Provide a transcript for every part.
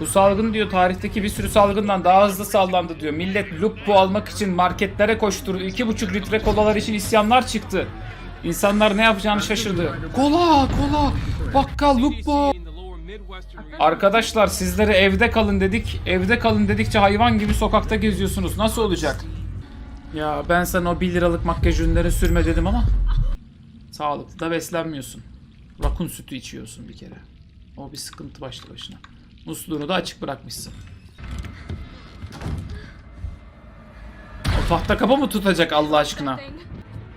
Bu salgın diyor tarihteki bir sürü salgından daha hızlı sallandı diyor. Millet lupo almak için marketlere koşturdu. 2,5 litre kolalar için isyanlar çıktı. İnsanlar ne yapacağını şaşırdı. Kola kola bakkal lupo. Arkadaşlar sizlere evde kalın dedik. Evde kalın dedikçe hayvan gibi sokakta geziyorsunuz. Nasıl olacak? Ya ben sana o 1 liralık makyaj ürünlerini sürme dedim ama sağlıklı da beslenmiyorsun. Rakun sütü içiyorsun bir kere. O bir sıkıntı başlı başına. Musluğunu da açık bırakmışsın. O tahta kapı mı tutacak Allah aşkına?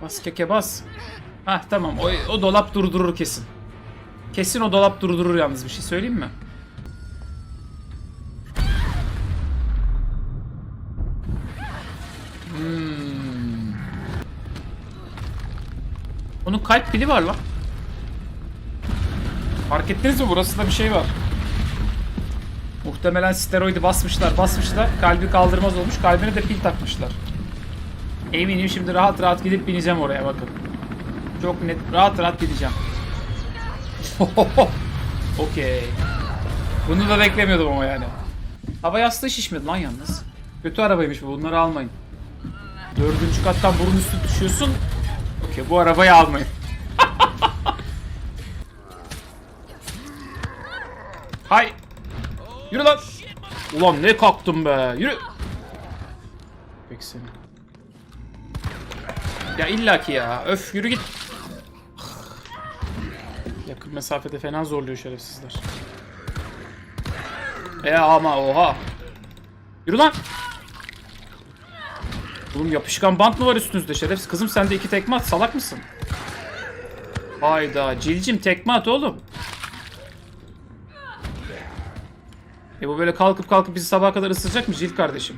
Bas keke bas. Hah tamam o, o dolap durdurur kesin. Kesin o dolap durdurur yalnız bir şey söyleyeyim mi? Hmm. Onun kalp pili var lan. Fark ettiniz mi? Burasında bir şey var. Muhtemelen steroidi basmışlar, basmışlar. Kalbi kaldırmaz olmuş. Kalbine de pil takmışlar. Eminim şimdi rahat rahat gidip bineceğim oraya bakın. Çok net, rahat rahat gideceğim. Okey. Bunu da beklemiyordum ama yani. Hava yastığı şişmedi lan yalnız. Kötü arabaymış bu. Bunları almayın. Dördüncü kattan burun üstü düşüyorsun. Okey bu arabayı almayın. Hay. Yürü lan. Ulan ne kalktım be. Yürü. Peki seni. Ya illaki ya. Öf yürü git. Yakın mesafede fena zorluyor şerefsizler. E ama oha. Yürü lan. Oğlum yapışkan bant mı var üstünüzde şerefsiz? Kızım sen de iki tekme at salak mısın? Hayda cilcim tekme at oğlum. E bu böyle kalkıp kalkıp bizi sabaha kadar ısıracak mı Cil kardeşim?